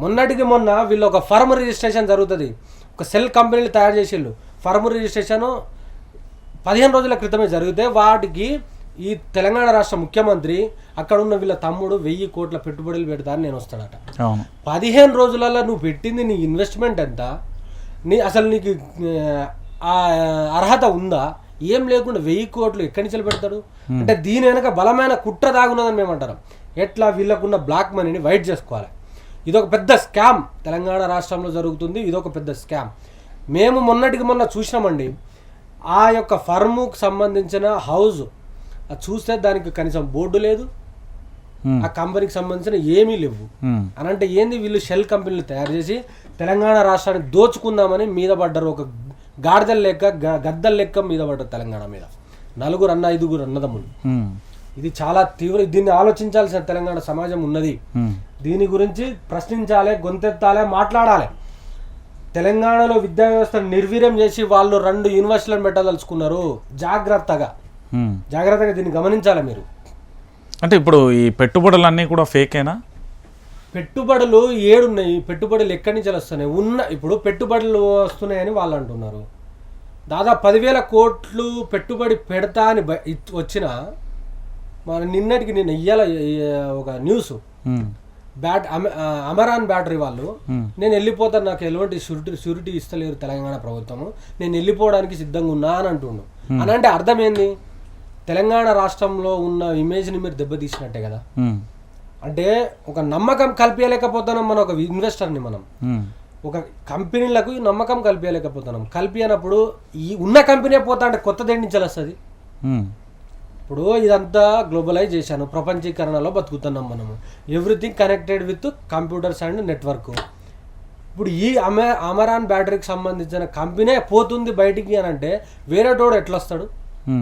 మొన్నటికి మొన్న వీళ్ళు ఒక ఫర్మ్ రిజిస్ట్రేషన్ జరుగుతుంది. ఒక సెల్ కంపెనీలు తయారు చేసిళ్ళు. ఫర్మ్ రిజిస్ట్రేషన్ పదిహేను రోజుల క్రితమే జరిగితే వాటికి ఈ తెలంగాణ రాష్ట్ర ముఖ్యమంత్రి అక్కడ ఉన్న వీళ్ళ తమ్ముడు వెయ్యి కోట్ల పెట్టుబడులు పెడతా అని నేను వస్తాడట. పదిహేను రోజులలో నువ్వు పెట్టింది నీ ఇన్వెస్ట్మెంట్ ఎంత? నీ అసలు నీకు ఆ అర్హత ఉందా? ఏం లేకుండా వెయ్యి కోట్లు ఎక్కడి నుంచి పెడతాడు? అంటే దీని వెనక బలమైన కుట్ర దాగున్నదని మేము ఎట్లా వీళ్ళకున్న బ్లాక్ మనీని వైట్ చేసుకోవాలి. ఇదొక పెద్ద స్కామ్. తెలంగాణ రాష్ట్రంలో జరుగుతుంది. ఇదొక పెద్ద స్కామ్. మేము మొన్నటికి మొన్న చూసినామండి. ఆ యొక్క ఫర్ముకు సంబంధించిన హౌస్ అది చూస్తే దానికి కనీసం బోర్డు లేదు. ఆ కంపెనీకి సంబంధించిన ఏమీ లేవు. అని అంటే ఏంది వీళ్ళు షెల్ కంపెనీలు తయారు చేసి తెలంగాణ రాష్ట్రాన్ని దోచుకుందామని మీద పడ్డారు. ఒక గాడిదల లెక్క గద్దల లెక్క మీద పడ్డారు తెలంగాణ మీద. నలుగురు అన్న ఐదుగురు అన్నదమ్ములు. ఇది చాలా తీవ్ర దీన్ని ఆలోచించాల్సిన తెలంగాణ సమాజం ఉన్నది. దీని గురించి ప్రశ్నించాలి గొంతెత్తాలి మాట్లాడాలి. తెలంగాణలో విద్యా వ్యవస్థను నిర్వీర్యం చేసి వాళ్ళు రెండు యూనివర్సిటీలను పెట్టదలుచుకున్నారు. జాగ్రత్తగా. జాగ్రత్తగా దీన్ని గమనించాలి మీరు. అంటే ఇప్పుడు ఈ పెట్టుబడులన్నీ కూడా ఫేకేనా? పెట్టుబడులు ఏడున్నాయి. పెట్టుబడులు ఎక్కడి నుంచి వస్తున్నాయి? ఉన్న ఇప్పుడు పెట్టుబడులు వస్తున్నాయని వాళ్ళు అంటున్నారు. దాదాపు పదివేల కోట్లు పెట్టుబడి పెడతా అని వచ్చిన మన నిన్నటికి నిన్న ఇయ్యాల ఒక న్యూస్ బ్యాట్ అమరాన్ బ్యాటరీ వాళ్ళు నేను వెళ్ళిపోతాను నాకు ఎలాంటి షూరిటీ షూరిటీ ఇస్తలేరు తెలంగాణ ప్రభుత్వము. నేను వెళ్ళిపోవడానికి సిద్ధంగా ఉన్నా అని అంటుండు. అని అంటే అర్థం ఏంది తెలంగాణ రాష్ట్రంలో ఉన్న ఇమేజ్ని మీరు దెబ్బతీసినట్టే కదా. అంటే ఒక నమ్మకం కల్పించలేకపోతున్నాం మన ఒక ఇన్వెస్టర్ని మనం. ఒక కంపెనీలకు నమ్మకం కల్పించలేకపోతున్నాం కల్పించినప్పుడు ఈ ఉన్న కంపెనీ పోతా అంటే కొత్తది ఎన్ని నుంచి వస్తుంది? ఇప్పుడు ఇదంతా గ్లోబలైజేషన్ ప్రపంచీకరణలో బతుకుతున్నాం మనము. Everything connected with computers and network. ఇప్పుడు ఈ అమె అమరాన్ బ్యాటరీకి సంబంధించిన కంపెనీ పోతుంది బయటికి అని అంటే వేరేటోడు ఎట్లా వస్తాడు